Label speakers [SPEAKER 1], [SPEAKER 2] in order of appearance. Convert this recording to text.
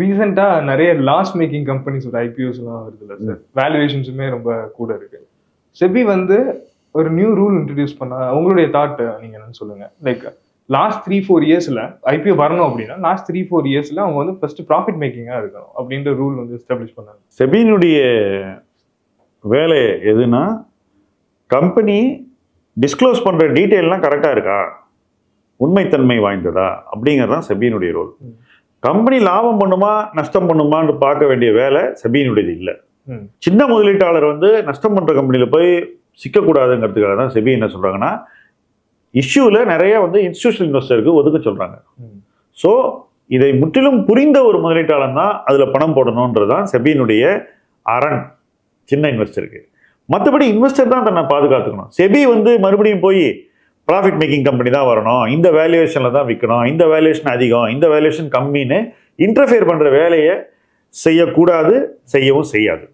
[SPEAKER 1] ரீசெண்டா நிறைய loss making கம்பெனிஸோட IPOs எல்லாம் வருதுல்ல சார் வேல்யூவேஷன்ஸுமே ரொம்ப கூட இருக்கு. செபி வந்து ஒரு நியூ ரூல் இன்ட்ரடியூஸ் பண்ண உங்களுடைய தாட் நீங்க என்னன்னு சொல்லுங்க. லைக் லாஸ்ட் த்ரீ ஃபோர் இயர்ஸ்ல ஐபிஓ வரணும் அப்படின்னா லாஸ்ட் த்ரீ ஃபோர் இயர்ஸ்ல அவங்க வந்து ஃபர்ஸ்ட் ப்ராஃபிட் மேக்கிங்கா இருக்கணும் அப்படின்ற ரூல் வந்து எஸ்டாப்ளிஷ் பண்ணாங்க.
[SPEAKER 2] செபியினுடைய வேலை எதுனா கம்பெனி டிஸ்க்ளோஸ் பண்ணுற டீட்டெயில்லாம் கரெக்டாக இருக்கா? உண்மைத்தன்மை வாய்ந்ததா? அப்படிங்கிறது தான் செபியினுடைய ரோல். கம்பெனி லாபம் பண்ணுமா நஷ்டம் பண்ணுமான்னு பார்க்க வேண்டிய வேலை செபியினுடையது இல்லை. சின்ன முதலீட்டாளர் வந்து நஷ்டம் பண்ணுற கம்பெனியில் போய் சிக்கக்கூடாதுங்கிறதுக்காக தான் செபி என்ன சொல்கிறாங்கன்னா இஷ்யூவில் நிறைய வந்து இன்ஸ்டியூஷனல் இன்வெஸ்டருக்கு ஒதுக்க சொல்கிறாங்க. ஸோ இதை முற்றிலும் புரிந்த ஒரு முதலீட்டாளர் தான் அதில் பணம் போடணுன்றது தான் செபியினுடைய அரண் சின்ன இன்வெஸ்டருக்கு மற்றபடி இன்வெஸ்டர் தான் தன்னை பாதுகாத்துக்கணும் செபி வந்து மறுபடியும் போய் ப்ராஃபிட் மேக்கிங் கம்பெனி தான் வரணும். இந்த வேல்யூவேஷனில் தான் விற்கணும் இந்த வேல்யூவேஷன் அதிகம். இந்த வேல்யூவேஷன் கம்மின்னு இன்டர்ஃபியர் பண்ணுற வேலையை செய்யக்கூடாது செய்யவும் செய்யாது.